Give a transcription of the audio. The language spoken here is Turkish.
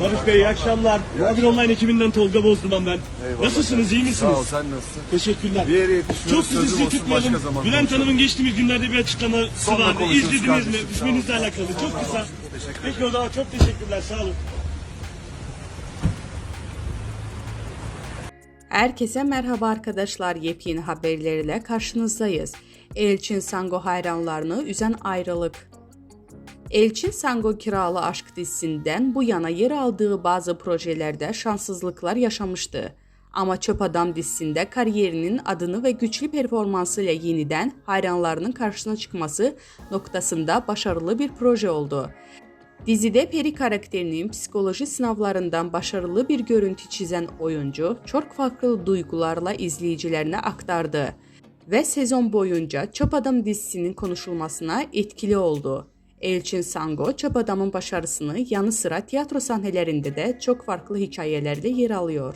Barış Bey iyi akşamlar. Muhabir Online ekibinden Tolga Bozduman ben. Eyvallah. Nasılsınız iyi misiniz? Sağ ol sen nasılsın? Teşekkürler. Bir yere Çok sizi sizi tutmayalım. başka zaman Bülent. Hanım'ın geçtiğimiz günlerde bir açıklaması Sonra vardı. İzlediniz mi? İsminizle alakalı. Çok kısa. Peki o zaman çok teşekkürler. Sağ olun. Herkese merhaba arkadaşlar. Yepyeni haberlerle karşınızdayız. Elçin Sango hayranlarını üzen ayrılık. Elçin Sango Kiralı Aşk dizisinden bu yana yer aldığı bazı projelerde şanssızlıklar yaşamıştı. Ama Çöp Adam dizisinde kariyerinin adını ve güçlü performansıyla yeniden hayranlarının karşısına çıkması noktasında başarılı bir proje oldu. Dizide Peri karakterinin psikoloji sınavlarından başarılı bir görüntü çizen oyuncu çok farklı duygularla izleyicilerine aktardı ve sezon boyunca Çöp Adam dizisinin konuşulmasına etkili oldu. Elçin Sango, Çöp Adam'ın başarısını yanı sıra tiyatro sahnelerinde de çok farklı hikayelerle yer alıyor.